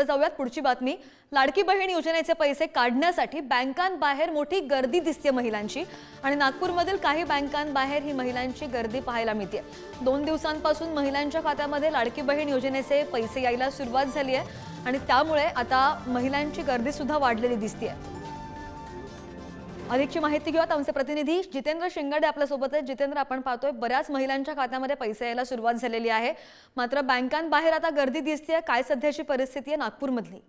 पुढे जाऊयात. पुढची बातमी लाडकी बहीण योजनेचे पैसे काढण्यासाठी बँकांबाहेर मोठी गर्दी दिसते महिलांची. आणि नागपूरमधील काही बँकांबाहेर ही महिलांची गर्दी पाहायला मिळते दोन दिवसांपासून महिलांच्या खात्यामध्ये लाडकी बहीण योजनेचे पैसे यायला सुरुवात झाली आहे आणि त्यामुळे आता महिलांची गर्दी सुद्धा वाढलेली दिसते अधिकची माहिती घेऊयात. आमचे प्रतिनिधी जितेंद्र शिंगाडे आपल्यासोबत आहेत. जितेंद्र आपण पाहतोय बऱ्याच महिलांच्या खात्यामध्ये पैसे यायला सुरुवात झालेली आहे. मात्र बँकांबाहेर आता गर्दी दिसते काय सध्याची परिस्थिती आहे नागपूरमधली?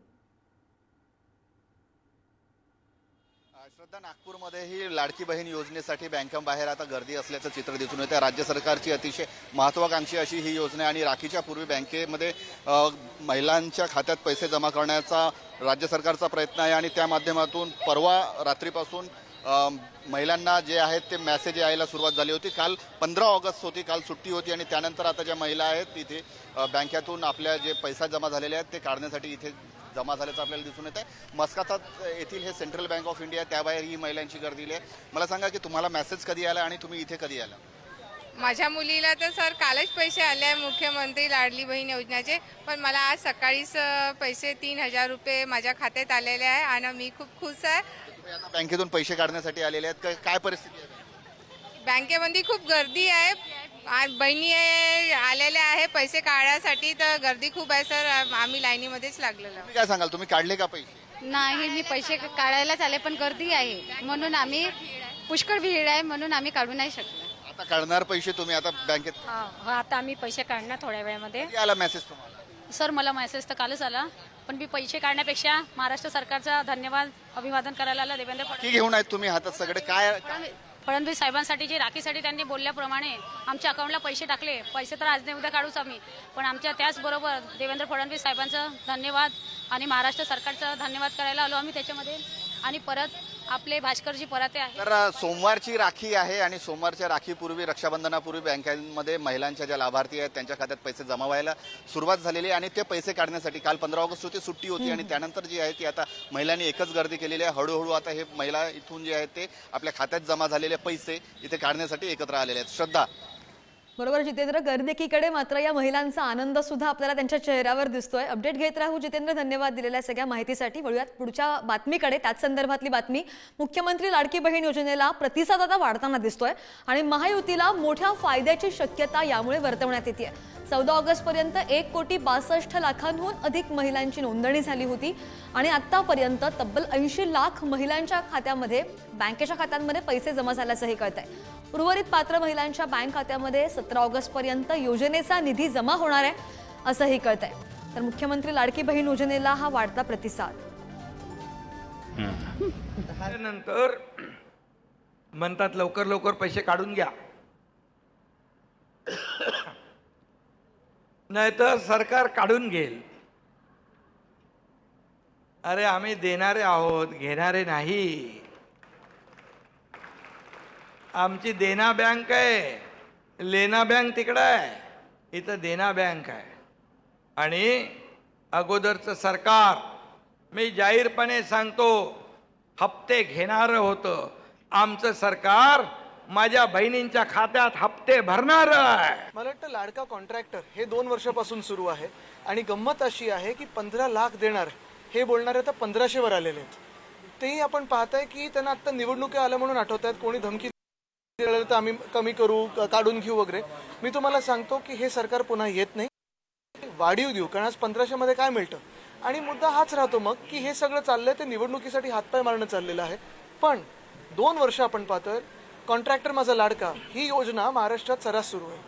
श्रद्धा नागपूरमध्ये ही लाडकी बहीण योजनेसाठी बँकांबाहेर आता गर्दी असल्याचं चित्र दिसून येतं राज्य सरकारची अतिशय महत्वाकांक्षी अशी ही योजना आहे आणि राखीच्या पूर्वी बँकेमध्ये महिलांच्या खात्यात पैसे जमा करण्याचा राज्य सरकारचा प्रयत्न आहे आणि त्या माध्यमातून परवा रात्रीपासून महिलांना जे आहेत ते मेसेज यायला सुरुवात झाली होती. काल पंधरा ऑगस्ट होती काल सुट्टी होती आणि त्यानंतर आता ज्या महिला आहेत तिथे बँकेतून आपल्या जे पैसा जमा झालेले आहेत ते काढण्यासाठी इथे जमा झाल्याचं आपल्याला दिसून येत आहे मस्कातात येथील हे सेंट्रल बँक ऑफ इंडिया त्याबाहेर ही महिलांची गर्दी आहे. मला सांगा की तुम्हाला मेसेज कधी आला आणि तुम्ही इथे कधी आला? माझ्या मुलीला तर सर कालच पैसे आले आहे मुख्यमंत्री लाडली बहीण योजनेचे. पण मला आज सकाळीच पैसे तीन हजार रुपये माझ्या खात्यात आलेले आहे आणि मी खूप खुश आहे. आता बँकेतून पैसे काढण्यासाठी आलेले आहेत. काय- काय परिस्थिती आहे? बँकेमध्ये खूप गर्दी आहे. आ- बहिणी आहे- आलेल्या आहे पैसे काढण्यासाठी तर गर्दी खूप आहे सर. आम्ही लाईनीमध्येच लागलेलो तुम्ही काय सांगाल? तुम्ही काढले का पैसे? नाही मी पैसे काढायलाच आले पण गर्दी आहे. म्हणून आम्ही पुष्कळ भीड आहे म्हणून आम्ही काढू नाही शकलो. आता काढणार पैसे तुम्ही आता बँकेत? हा हो, आता आम्ही पैसे काढणार थोड्या वेळामध्ये. कधी आला मेसेज तुम्हाला? सर मला मेसेज तर कालच आला. पण मी पैसे काढण्यापेक्षा महाराष्ट्र सरकारचा धन्यवाद अभिवादन करायला आला देवेंद्र की फडणवीस घेऊन आहेत तुम्ही हातात सगळे? काय फडणवीस साहेबांसाठी जे राखीसाठी त्यांनी बोलल्याप्रमाणे आमच्या अकाउंटला पैसे टाकले. पैसे तर आज नाही उद्या काढूच आम्ही. पण आमच्या त्याचबरोबर देवेंद्र फडणवीस साहेबांचं धन्यवाद आणि महाराष्ट्र सरकारचं धन्यवाद करायला आलो आम्ही त्याच्यामध्ये. आणि परत आपले भास्करजी पराते आहे तर सोमवारची राखी आहे आणि सोमवारच्या राखीपूर्वी रक्षाबंधनापूर्वी बँकांमध्ये महिलांच्या ज्या लाभार्थी आहेत त्यांच्या खात्यात पैसे जमा व्हायला सुरुवात झालेली आहे आणि ते पैसे काढण्यासाठी काल पंधरा ऑगस्ट होती सुट्टी होती आणि त्यानंतर जी आहे ती आता महिलांनी एकच गर्दी केलेली आहे. हळूहळू आता हे महिला इथून जे आहेत ते आपल्या खात्यात जमा झालेले पैसे इथे काढण्यासाठी एकत्र आलेले आहेत. श्रद्धा बरोबर जितेंद्र गर्दकीकडे मात्र या महिलांचा आनंद सुद्धा आपल्याला त्यांच्या चेहऱ्यावर दिसतोय. अपडेट घेत राहू जितेंद्र धन्यवाद दिलेल्या सगळ्या माहितीसाठी. वळूयात पुढच्या बातमीकडे. त्याच संदर्भातली बातमी मुख्यमंत्री लाडकी बहीण योजनेला प्रतिसाद आता वाढताना दिसतोय आणि महायुतीला मोठ्या फायद्याची शक्यता यामुळे वर्तवण्यात येते चौदा ऑगस्ट पर्यंत एक कोटी बासष्ट लाखांहून अधिक महिलांची नोंदणी झाली होती आणि आतापर्यंत तब्बल ऐंशी लाख महिलांच्या खात्यामध्ये बँकेच्या खात्यांमध्ये पैसे जमा झाल्याचंही कळत आहे उर्वरित पात्र महिलांच्या बँक खात्यामध्ये सतरा ऑगस्ट पर्यंत योजनेचा निधी जमा होणार आहे असंही कळत आहे तर मुख्यमंत्री लाडकी बहीण योजनेला हा वाढता प्रतिसाद. नंतर म्हणतात लवकर लवकर पैसे काढून घ्या. नाहीतर सरकार काढून घेईल. अरे आम्ही देणारे आहोत घेणारे नाही. आमची देना बँक आहे. लेना बँक तिकडं आहे. इथं देना बँक आहे. आणि अगोदरचं सरकार मी जाहीरपणे सांगतो हप्ते घेणारं होतं. आमचं सरकार माझ्या बहिणींच्या खात्यात हप्ते भरणार आहे. मला वाटतं लाडका कॉन्ट्रॅक्टर हे दोन वर्षापासून सुरू आहे आणि गंमत अशी आहे की पंधरा लाख देणार हे बोलणारे आता पंधराशेवर आलेले आहेत. तेही आपण पाहताय की त्यांना आता निवडणुका आल्या म्हणून आठवत आहेत कोणी धमकी तर आम्ही कमी करू काढून घेऊ वगैरे. मी तुम्हाला सांगतो की हे सरकार पुन्हा येत नाही. वाढीव देऊ कारण आज पंधराशेमध्ये काय मिळतं? आणि मुद्दा हाच राहतो मग की हे सगळं चाललंय ते निवडणुकीसाठी हातपाय मारणं चाललेलं आहे. पण दोन वर्ष आपण पाहतोय कॉन्ट्रॅक्टर माझा लाडका ही योजना महाराष्ट्रात सर्रास सुरू आहे.